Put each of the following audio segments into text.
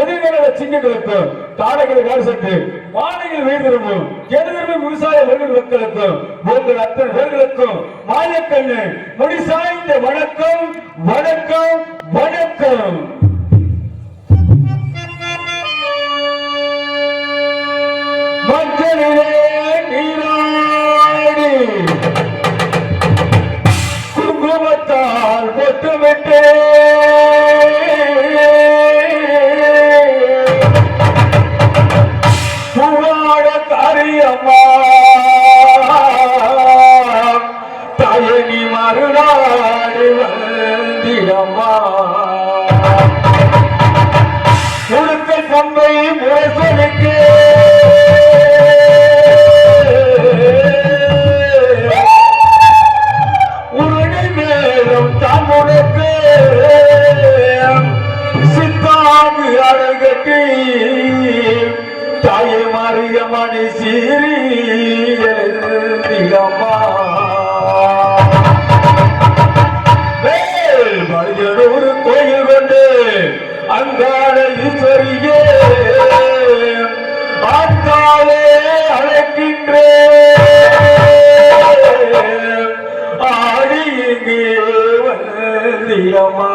எதிர்கால எதிர்கட சிங்கங்களுக்கும் தாடைகளை அரசுக்கு மாலையில் வீழ்ந்திருக்கும் எதிர்ப்பு விவசாய மக்களுக்கும் உங்கள் அத்தனை பேர்களுக்கும் மாயக்கண்ணு. முடி சாய்ந்த வணக்கம் வணக்கம் வணக்கம். மஞ்சளிலே நீராடி குங்குமத்தால் பொட்டுவிட்டு புவாட தயனி மறுநாடு வந்திடம்மா. முழுக்க தம்பை முரசனுக்கு Oh my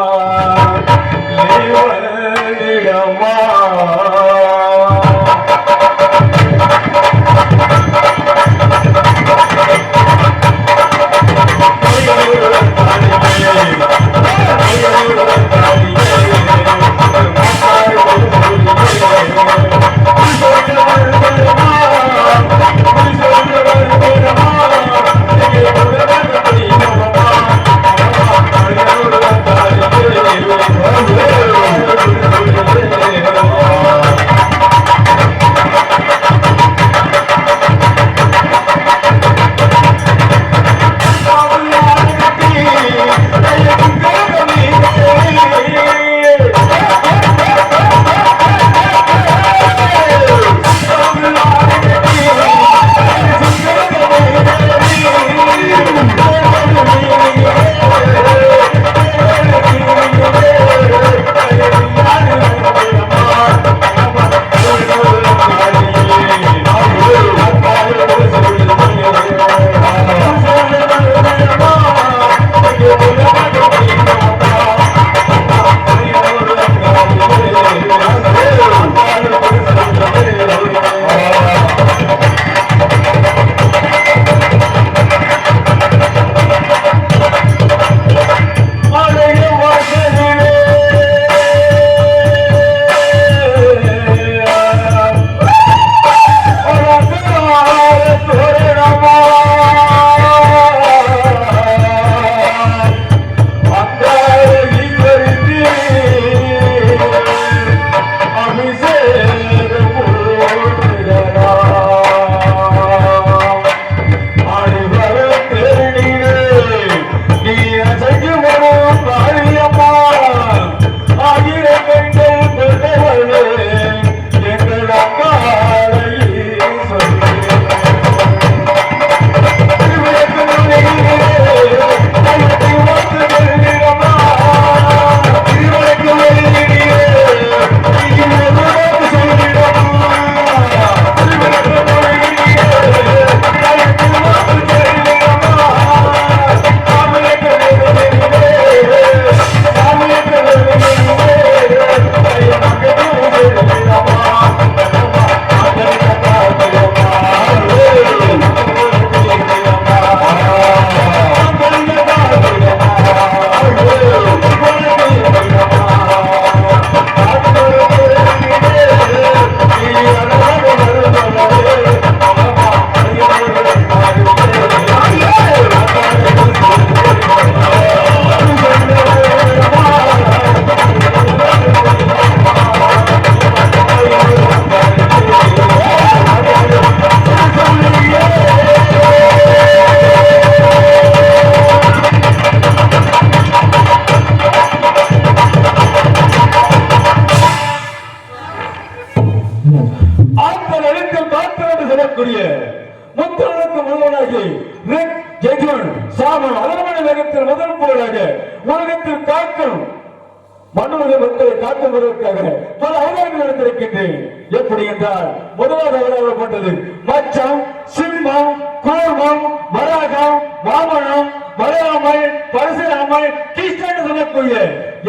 மண்ணுலக மக்களை காக்குவதற்காக பல அவதாரங்கள் எடுத்திருக்கின்றேன். எப்படி என்றால் முதலாவது அவதாரம் கொண்டது மச்சம் சிம்மம் கூர்மம் வராகம் வாமனம் பலராமல் பரசுராமல் கிருஷ்ணன் சொல்லக்கூடிய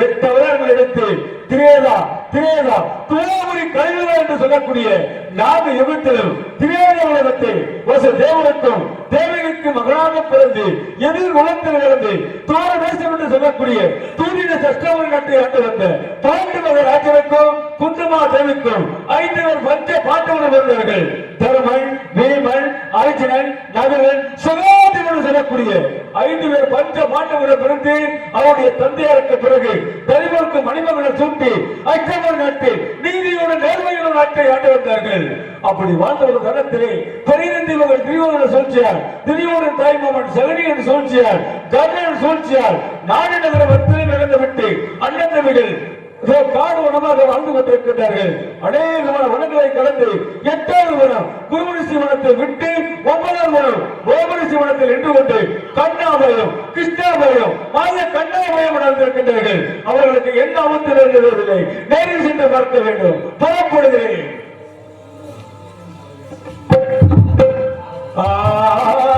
எட்டு அவதாரங்கள் எடுத்து திரேதா திரேதா துவாபுரி கழிவுகள் என்று சொல்லக்கூடிய நான்கு யுகத்திலும் திரேத உலகத்தை ஒரு தேவனுக்கும் தேவனுக்கு மகளாக பிறந்து எதிர் உலகத்தில் இருந்து தோர தேசம் என்று சொல்லக்கூடிய தூரின சஷ்டவர் நாட்டை ஆண்டு வந்த பாண்டு ராஜனுக்கும் குந்தமா தேவிக்கும் ஐந்து பேர் பஞ்ச பாண்டவர்கள் வந்தார்கள் தருமன் வீமன் அர்ஜுனன் நகரன் சுகாதிபன் என்று சொல்லக்கூடிய ஐந்து பேர் பஞ்ச பாண்டவர்கள் பிறந்து அவருடைய தந்தையாருக்கு பிறகு தலைவருக்கு மணிமகளை சூட்டி ஐக்கியவர் நாட்டில் நீதியோட நேர்மையோட நாட்டை ஆண்டு வந்தார்கள். அப்படி வாழ்ந்த ஒரு தளத்திலே பெரியநந்தி சூழ்ச்சியார் திரியோதன் தாய்மாமன் சகனி என்று சூழ்ச்சியார் கர்ணன் சூழ்ச்சியார் நாடு நகர வத்திரை நடந்து விட்டு அண்ணன் தம்பிகள் காடு வனமாக வாழ்ந்து கொண்டிருக்கின்றார்கள். அநேகமான வனங்களை கடந்து எட்டாவது வனம் குருமணிசி வனத்தை விட்டு ஒன்பதாவது வனம் கோபரிசி வனத்தில் நின்று கொண்டு கண்ணாபயம் கிருஷ்ணாபயம் மாய கண்ணாபயம் நடந்திருக்கின்றார்கள் அவர்களுக்கு என்ன ஆபத்து நேர்ந்ததில்லை நேரில் சென்று பார்க்க வேண்டும். புறப்படுகிறேன். Ah.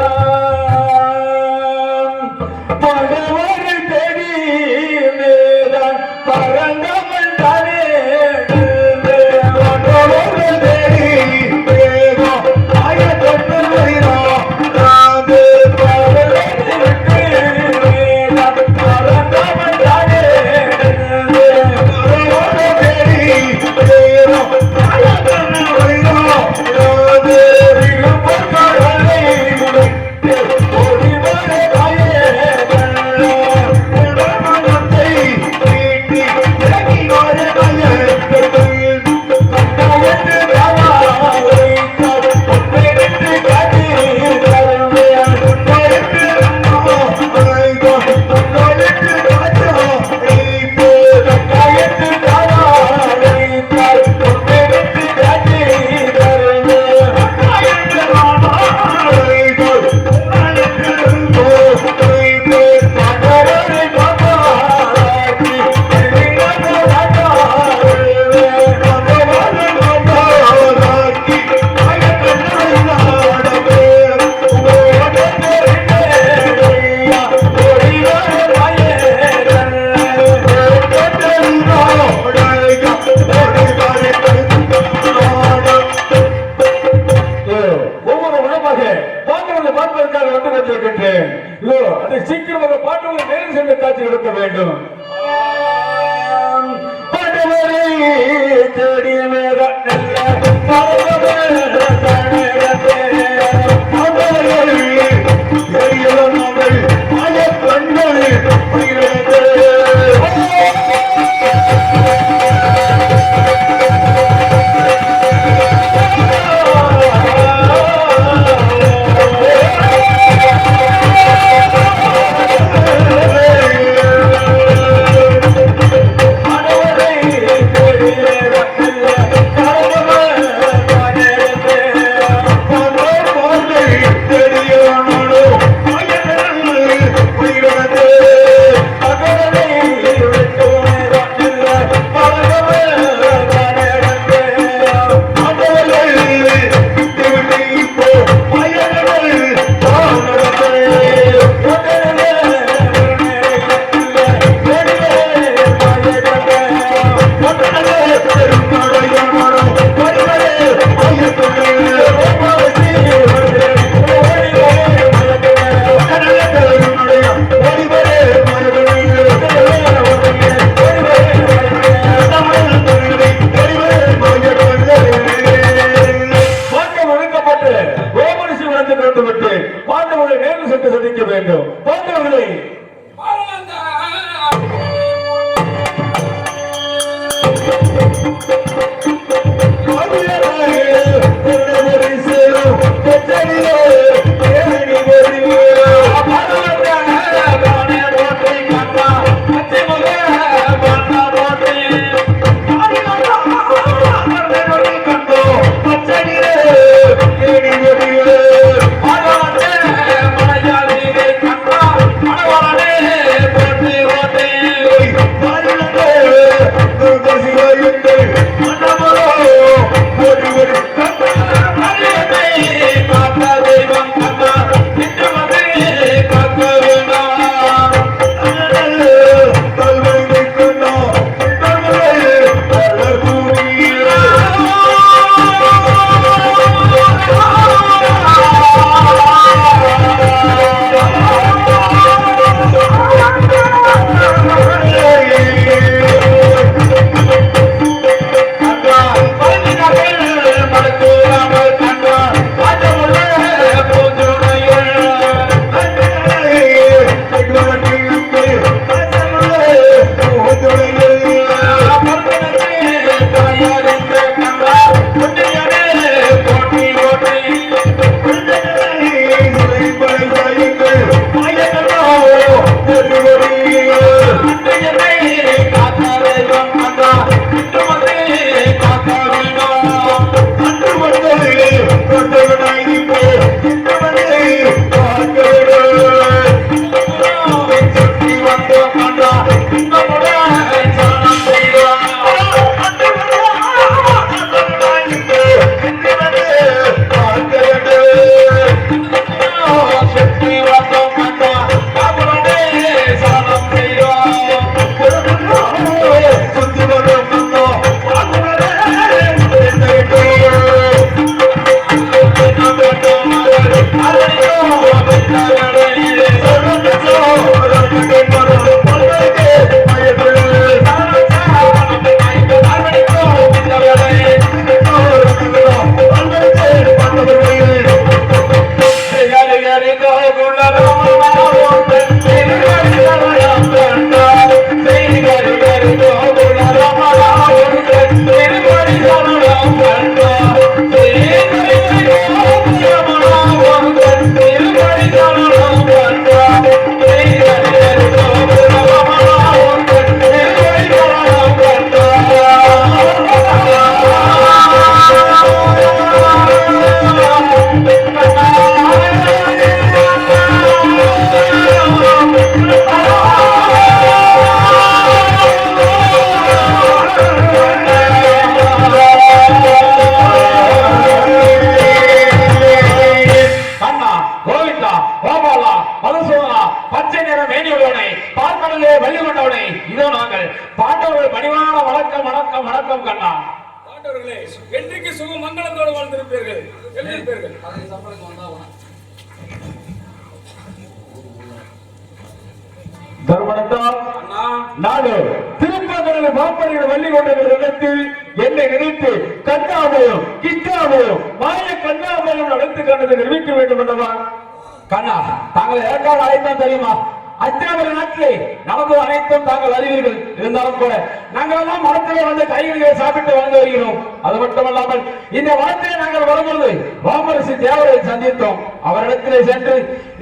நாங்கெல்லாம் மரத்திலே வந்து கைகளிலே சாப்பிட்டு வாழ்ந்து வருகிறோம். அது மட்டுமல்லாமல் இந்த வார்த்தையை நாங்கள் வரும்பொழுது ரோமரசி தேவரை சந்தித்தோம். அவரிடத்திலே சென்று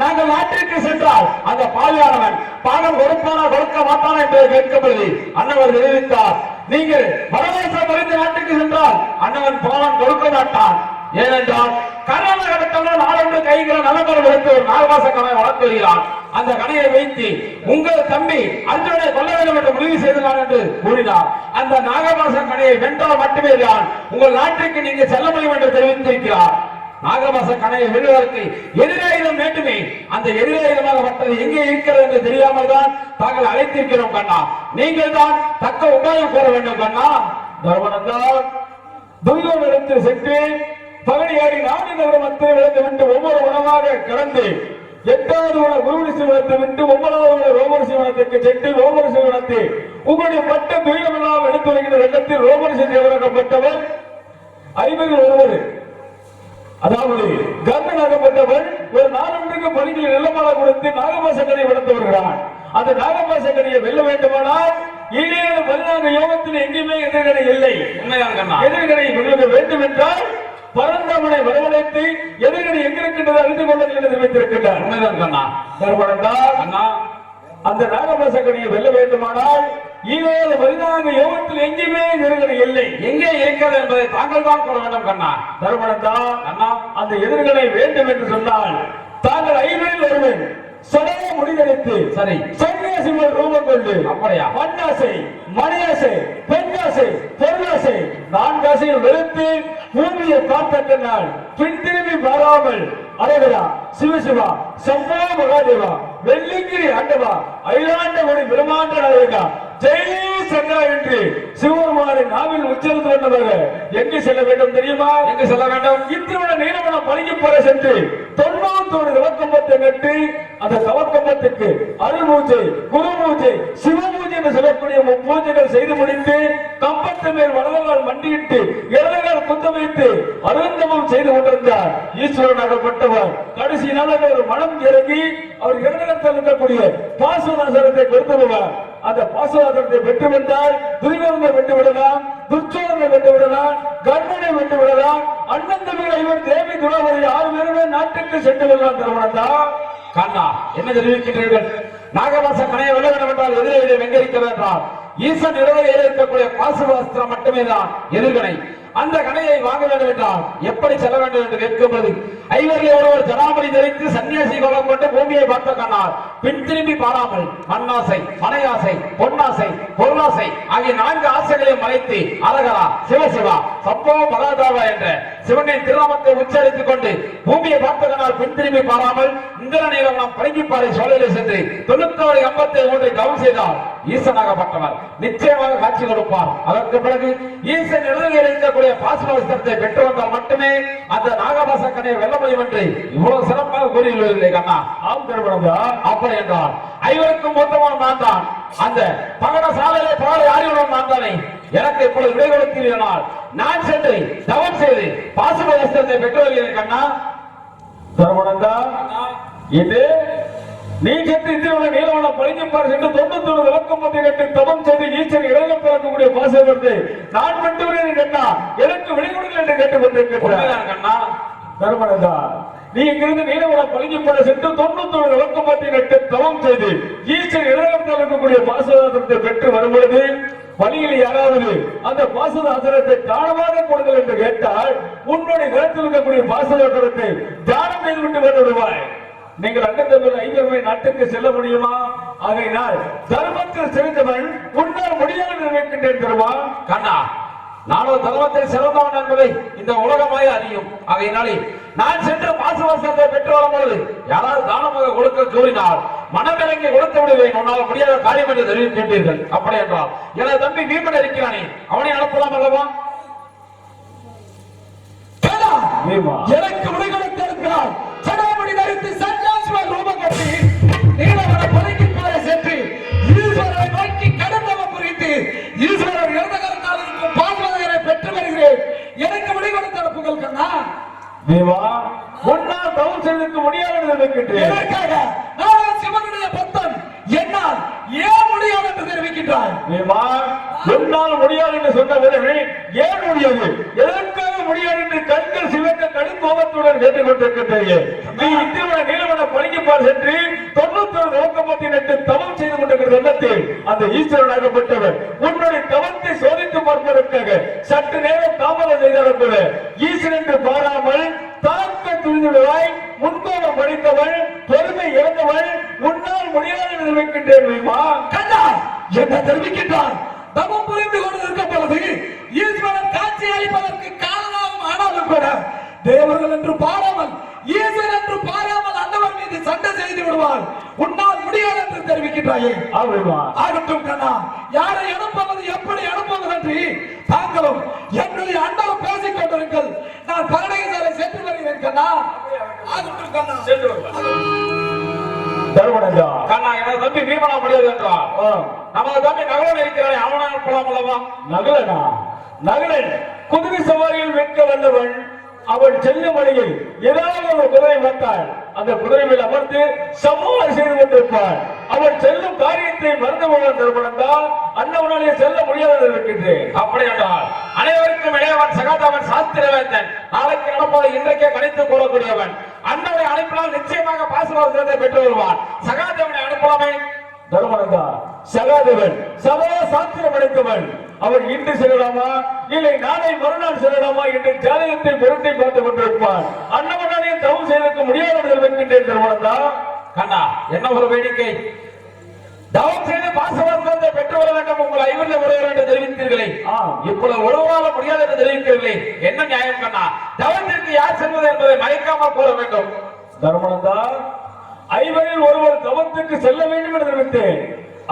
நாங்கள் நாட்டிற்கு சென்றால் அந்த பாவியானவன் பாகம் கொடுப்பானா கொடுக்க மாட்டானா என்று கேட்கப்படுது அன்னவர் தெரிவித்தார். நீங்கள் பரவாசம் அறிந்த நாட்டுக்கு சென்றால் அன்னவன் பாவம் கொடுக்க மாட்டான். ஏனென்றால் கர்நாடகத்தவன் நாளொன்று கைகளை நலம்பரம் எடுத்து ஒரு நாகவாச கணை வளர்த்து வருகிறான். அந்த கனையை வைத்து உங்கள் தம்பி அர்ஜுனை கொல்ல வேண்டும் என்று முடிவு செய்துள்ளார் என்று கூறினார். அந்த நாகவாச கனையை வென்றால் மட்டுமே தான் உங்கள் நாட்டிற்கு நீங்க செல்ல முடியும் என்று தெரிவித்திருக்கிறார். நாகவாச கணையை வெல்வதற்கு எதிராயுதம் வேண்டுமே. அந்த எதிராயுதமாகப்பட்டது எங்கே இருக்கிறது என்று தெரியாமல் தான் தாங்கள் அழைத்திருக்கிறோம் கண்ணா. நீங்கள் தான் தக்க உபாயம் கூற வேண்டும் கண்ணா. தர்மனந்தால் துரியோனிடத்தில் சென்று பகடியாடி நாடு நகரம் வந்து விழுந்து விட்டு ஒவ்வொரு உணவாக கடந்து எட்டாவது உணவு குருவடி சிவனத்தை விட்டு ஒன்பதாவது உணவு ரோமர் சிவனத்துக்கு சென்று ரோமர் சிவனத்தை உங்களுடைய பட்ட துயரமெல்லாம் எடுத்து வருகிற இடத்தில் ரோமர் தேவராகப்பட்டவர் ஐவர்கள் ஒருவர். அதாவது கர்ணனாகப்பட்டவன் ஒரு நாளொன்றுக்கு பணிகளில் நிலமலை கொடுத்து நாகபாசக்கனை வளர்த்து வருகிறான். அந்த நாகபாசக்கனையை வெல்ல வேண்டுமானால் ஈழேழு பதினான்கு யோகத்தில் எங்கேயுமே எதிர்கணை இல்லை. எதிர்கணை வெல்ல வேண்டும் என்றால் பரந்தவனை வரவழைத்து எதிர்கணை எங்கிருக்கின்றது அறிந்து கொள்ளுங்கள் என்று தெரிவித்திருக்கின்றார் உண்மைதான் கண்ணா தர்மனந்தால் கண்ணா அந்த நாகபாசக்கனையை வெல்ல வேண்டுமானால் ஈழேழு பதினான்கு யோகத்தில் எங்கேயுமே எதிர்கணை இல்லை. எங்கே இருக்கிறது என்பதை தாங்கள் தான் கூற வேண்டும் கண்ணா. தர்மனந்தால் கண்ணா அந்த எதிர்களை வேண்டும் என்று சொன்னால் தாங்கள் ஐவரில் ஒருவன் முடிதளித்து சரி. சன்னியாசிகள் ரூபம் கொண்டு அப்படியா? மண்ணாசை மணியாசை பெண்ணாசை பொருளாசை. நான்காசையும் வெறுத்து பூமியை பார்த்த நாள் பின் திரும்பி வராமல். அழகரா சிவசிவா சம்பா மகாதேவா வெள்ளிங்கிரி ஆண்டவா அகிலாண்டகுடி பிரம்மாண்ட நாயகா ஜெய் சங்கா என்று சிவபெருமானின் நாவில் உச்சரித்து எங்கு செல்ல வேண்டும் தெரியுமா? எங்கு செல்ல வேண்டும்? இத்திருவன நீலவனம் பழகி பெற சென்று தொண்ணூத்தோடு கவக்கம்பத்தை கட்டி அந்த கவக்கம்பத்துக்கு அருள் பூஜை குரு பூஜை சிவ பூஜை என்று சொல்லக்கூடிய முப்பூஜைகள் செய்து முடித்து கம்பத்து மேல் வலதுகால் மண்டியிட்டு இடதுகால் வைத்து அருந்தமம் செய்து கொண்டிருந்தார். ஈஸ்வரனாகப்பட்டவர் கடைசி நாளில் ஒரு மனம் இறங்கி அவர் இடதுகத்தில் இருக்கக்கூடிய பாசுநாசனத்தை கொடுத்துடுவார் அந்த பாசுநாசனத்தை பெற்று வந்தால் வெட்டுவிடலாம் துர்ச்சோதனை வெட்டுவிடலாம் கர்ணனை விடலாம் அண்ணன் தம்பிகள் தேவி துரோபதி ஆறு பேருமே நாட்டுக்கு சென்று விடலாம் தான் கண்ணா என்ன தெரிவிக்கின்றீர்கள்? நாகவாச கணையை வெல்ல என்றால் எதிரே இதை வெங்கரிக்க வேண்டாம். ஈசன் நிறுவனையில் இருக்கக்கூடிய பாசுவாஸ்திரம் மட்டுமே தான் எதிர்கனை அந்த கணையை வாங்க வேண்டும் என்றால் எப்படி செல்ல வேண்டும் என்று கேட்கும்போது ஐவரில் ஒருவர் ஜனாபதி தெரிந்து சன்னியாசி கோலம் கொண்டு பூமியை பார்த்த கண்ணார் பின் திரும்பி பாராமல் மண்ணாசை மனையாசை பொன்னாசை பொருளாசை ஆகிய நான்கு ஆசைகளையும் மறைத்து அரகரா சிவசிவா சம்பவ மகாதாவா என்ற சிவனின் திருநாமத்தை உச்சரித்துக் கொண்டு பூமியை பார்த்த கண்ணார் பின் திரும்பி பாராமல் இந்திர நீளம் நாம் பழங்கிப்பாறை சோலையிலே சென்று தொண்ணூத்தாறு எண்பத்தி மூன்றை கவனம் செய்தார். ஈசனாகப்பட்டவர். நிச்சயமாக காட்சி கொடுப்பார். அதற்கு பிறகு ஈசன் எழுதுகையில் இருக்கக்கூடிய பாசுபாஸ்திரத்தை பெற்று வந்தால் மட்டுமே அந்த நாகபாச கணையை வெல்ல முடியும் என்று இவ்வளவு சிறப்பாக கூறியுள்ளதில்லை கண்ணா. ஆம் திருமணந்தா அப்படி என்றால் ஐவருக்கும் மொத்தமாக நான் தான். அந்த பகட சாலையிலே பாலை ஆறியுடன் நான் தானே. எனக்கு இப்பொழுது விடை நான் சென்று தவம் செய்து பாசுபாஸ்திரத்தை பெற்று வருகிறேன் கண்ணா. திருமணந்தா இது நீ சென்று இந்தியாவுல நீலவன பழங்கிப்பார் சென்று தொண்ணூத்தொரு விளக்கம்பத்தை கட்டி தவம் செய்து ஈச்சர் இறங்க பிறக்கக்கூடிய பாசத்தை நான் மட்டும் கண்ணா எனக்கு விடை கொடுங்கள் என்று கேட்டுக் கொண்டிருக்கிறேன் கண்ணா. தர்மனதா நீ இங்கிருந்து நீலவன பழங்கிப்பாட சென்று தொண்ணூத்தொரு விளக்கம்பத்தை கட்டி தவம் செய்து ஈச்சர் இறங்கத்தில் இருக்கக்கூடிய பாசத்தை பெற்று வரும்பொழுது வழியில் யாராவது அந்த பாசதாசனத்தை தானமாக கொடுங்கள் என்று கேட்டால் உன்னுடைய கருத்தில் இருக்கக்கூடிய பாசதாசனத்தை தானம் செய்து விட்டு வந்து விடுவாய் நீங்கள் அண்ணன் ஐநூறு நாட்டுக்கு செல்ல முடியுமா? ஆகையினால் தர்மத்தில் செலுத்தவன் உன்னால் முடியாது நினைக்கின்றேன் தருமா கண்ணா நானும் தர்மத்தில் சிறந்தவன் என்பதை இந்த உலகமாய் அறியும். ஆகையினாலே நான் சென்று பாசுவாசத்தை பெற்று வரும் பொழுது யாராவது தானமாக கொடுக்க கூறினால் மனமிறங்கி கொடுத்து விடுவேன். உன்னால் முடியாத காரியம் என்று தெரிவிக்கின்றீர்கள் அப்படி என்றால் எனது தம்பி வீமன் இருக்கிறானே அவனை அனுப்பலாம் அல்லவா. எனக்கு விடுதலை இருக்கிறார் தேவா உன்னால் தவம் முடியாது நான் சிவனுடைய பக்தன். என்னால் ஏன் முடியாது என்று தெரிவிக்கின்றாய்? தேவா உன்னால் முடியாது என்று சொன்ன பிறகு ஏன் முடியாது? எதற்காக முடியாது என்று கண்கள் சிவக்க கடும் கோபத்துடன் கேட்டுக் கொண்டிருக்கின்றேன் நீ இந்தியவன நீலவன பணிக்குப்பார் சென்று தொண்ணூத்தொரு நோக்கமத்தி நட்டு தவம் செய்து கொண்டிருக்கிற எண்ணத்தில் அந்த ஈஸ்வரனாகப்பட்டவர் உன்னுடைய தவத்தை சோதித்து பார்ப்பதற்காக சற்று நேரம் தாமதம் கூட ஈஸ்வரன் என்று பாராமல் தாக்க துணிந்துடுவாய் முன்போகம் படித்தவள் பொறுமை இழந்தவள் உன்னால் முடியாது கண்ணா என்ன தெரிவிக்கின்றான் தவம் புரிந்து கொண்டு இருக்க பொழுது ஈஸ்வரன் காட்சி அளிப்பதற்கு ஆனாலும் கூட தேவர்கள் என்று பாராமல் ஈஸ்வரன் என்று பாராமல் அந்தவர் மீது சண்டை செய்து விடுவார். உன்னால் முடியாது என்று தெரிவிக்கின்றாயே. ஆகட்டும் கண்ணா யாரை அனுப்புவது எப்படி அனுப்புவது என்று தாங்களும் என்னுடைய அண்ணனும் பேசிக் கொண்டிருங்கள். நான் பரடகசாலை சென்று வருகிறேன் கண்ணா. ஆகட்டும் கண்ணா. சென்று கண்ணா எனது தம்பி வீமனா முடியாது என்றார். ஆ, நமது தம்பி நகரம் இருக்கிறானே அவனை அனுப்பலாம் அல்லவா? நகுலனா நகரன் குதிரை சவாரியில் வெட்க வந்தவன் அவன் செல்லும் வழியில் ஏதாவது ஒரு குதிரை வந்தால் அந்த குதிரை மேல் அமர்ந்து சமூகம் செய்து கொண்டிருப்பாள். அவன் செல்லும் காரியத்தை மறந்து மறந்துவிடுவான் அந்த அண்ணவனாலே செல்ல முடியாதது இருக்கின்றது அப்படி என்றால் அனைவருக்கும் இளையவன் சகாதவன் சாஸ்திரவேந்தன் நாளைக்கு நடப்பதை இன்றைக்கே கணித்து கூறக்கூடியவன். அண்ணனை அனுப்பினால் நிச்சயமாக பாசுவாசத்தை பெற்று வருவான். சகாதேவனை அனுப்பலாமே. தருமனந்தா சகாதேவன் சதா சாத்திரம் அடைத்தவன் அவன் இன்று செல்லலாமா? இல்லை நாளை மறுநாள் செல்லலாமா என்று ஜாதகத்தை பொருட்டி பார்த்துக் கொண்டிருப்பான். அண்ணவனாலே தவம் செய்திருக்க முடியாதவர்கள் என்று இருக்கின்றேன் கண்ணா என்ன ஒரு வேடிக்கை? தவம் செய்து பாசவர்த்தத்தை பெற்று வர வேண்டும் உங்கள் ஐவரில் ஒருவர் என்று தெரிவித்தீர்களே. ஆ. இப்பொழுது உறவாட முடியாது என்று தெரிவித்தீர்களே என்ன நியாயம் கண்ணா? தவத்திற்கு யார் செல்வது என்பதை மயக்காமல் கூற வேண்டும். தர்மனந்தா ஐவரில் ஒருவர் தவத்துக்கு செல்ல வேண்டும் என்று நினைத்தேன்.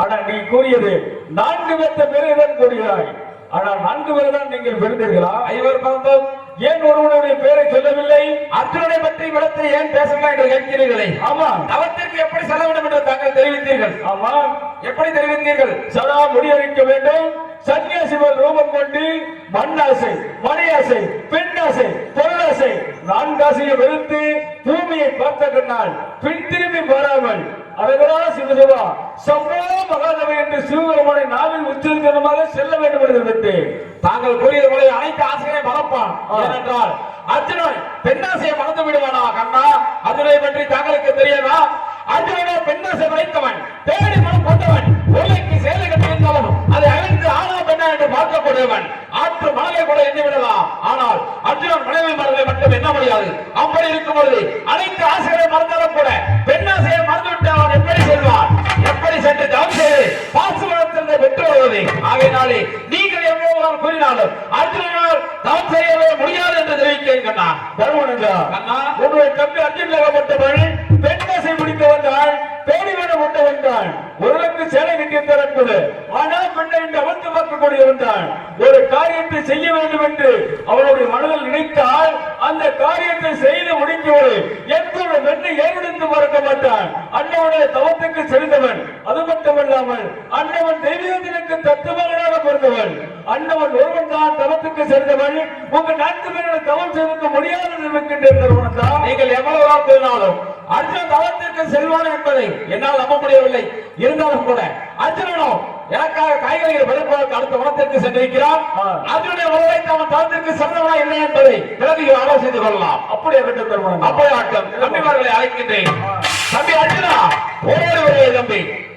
ஆனால் நீ கூறியது நான்கு பேர்த்த பேரைதான் கூறுகிறாய். ஆனால் நான்கு பேர் தான் நீங்கள் பெறுந்தீர்களா? ஐவர் பார்த்தோம். ஏன் ஒருவனுடைய பெயரை சொல்லவில்லை? அர்ஜுனனை பற்றி விடத்தை ஏன் பேசலாம் என்று கேட்கிறீர்களே? ஆமா. தவத்திற்கு எப்படி செல்ல வேண்டும் என்று தாங்கள் தெரிவித்தீர்கள்? ஆமா. எப்படி தெரிவித்தீர்கள்? சதா முடியடிக்க வேண்டும். சன்னியாசிவர் ரூபம் கொண்டு மண்ணாசை மணியாசை பெண்ணாசை பொருளாசை நான்காசையை வெறுத்து பூமியை பார்த்த பின் திரும்பி பாராமல் அழகரா சிவசிவா சம்போ மகாதவை என்று சிவபெருமானை நாவில் உச்சரித்தனமாக செல்ல வேண்டும் என்று தாங்கள் போல அனைத்து ஆசைகளை மறப்பான். ஏனென்றால் அர்ஜுனன் பெண்ணாசையை மறந்து விடுவானா கண்ணா? அர்ஜுனை பற்றி தாங்களுக்கு தெரியாதா? அர்ஜுனனோ பெண்ணாசை வைத்தவன் தேடி மனம் கொண்டவன். வேலைக்கு சேலை கட்டியிருந்தாலும் அதை அழைத்து ஆனா பெண்ணா என்று பார்க்கக்கூடியவன். ஆற்று மணலை கூட எண்ணி விடலாம் ஆனால் அர்ஜுனன் மனைவி மரபை மட்டும் என்ன முடியாது. அப்படி இருக்கும் பொழுது அனைத்து ஆசிரியர் மறந்தாலும் கூட பெண்ணாசையை மறந்துவிட்டு அவன் எப்படி செல்வான் எப்படி சென்று தவம் செய்து பாசுவனத்திலிருந்து பெற்று வருவது. ஆகையினாலே நீங்கள் எவ்வளவு கூறினாலும் அர்ஜுனனால் தவம் செய்யவே முடியாது என்று தெரிவிக்கிறேன் கண்ணா. தருமனந்தா கண்ணா. உன்னுடைய தம்பி அர்ஜுனாகப்பட்டவன் பெண்ணாசை முடிக்க வந்தாள் பேடி வேடம் கொண்டு வந்தான் ஒருவருக்கு சேலை கட்டி தரக்கூடு ஆனால் பெண்ணை என்று அமர்ந்து பார்க்கக்கூடிய வந்தான் ஒரு காரியத்தை செய்ய வேண்டும் என்று அவனுடைய மனதில் நினைத்தால் அந்த காரியத்தை செய்து முடிக்கவில்லை எந்த வென்று ஏறெடுத்து மறக்க மாட்டான் அண்ணவனுடைய தவத்துக்கு செறிந்தவன் அது மட்டுமல்லாமல் அண்ணவன் தெய்வீகத்திற்கு தத்துவங்களாக பிறந்தவன் அண்ணவன் ஒருவன் தான் தவத்துக்கு செறிந்தவன் உங்க நான்கு பேரோட தவம் செய்வதற்கு முடியாது என்று நிறுவனம் தான் நீங்கள் எவ்வளவு நாள் அர்ஜுன் தவத்திற்கு செல்வான் என்பதை என்னால் நம்ப முடியவில்லை. இருந்தாலும் கூட அர்ஜுனனும் எனக்காக காய்கறிகள் விளைப்பதற்கு அடுத்த வனத்திற்கு சென்றிருக்கிறான். ஆ. அர்ஜுனுடைய உறவை அவன் தவத்திற்கு சென்றவனா இல்லை என்பதை பிறகு ஆலோசித்துக் கொள்ளலாம். அப்படியே கட்ட தருவனம் அப்படி ஆட்டம் தம்பிமார்களை அழைக்கின்றேன். தம்பி அர்ஜுனா ஓடி வருவே தம்பி.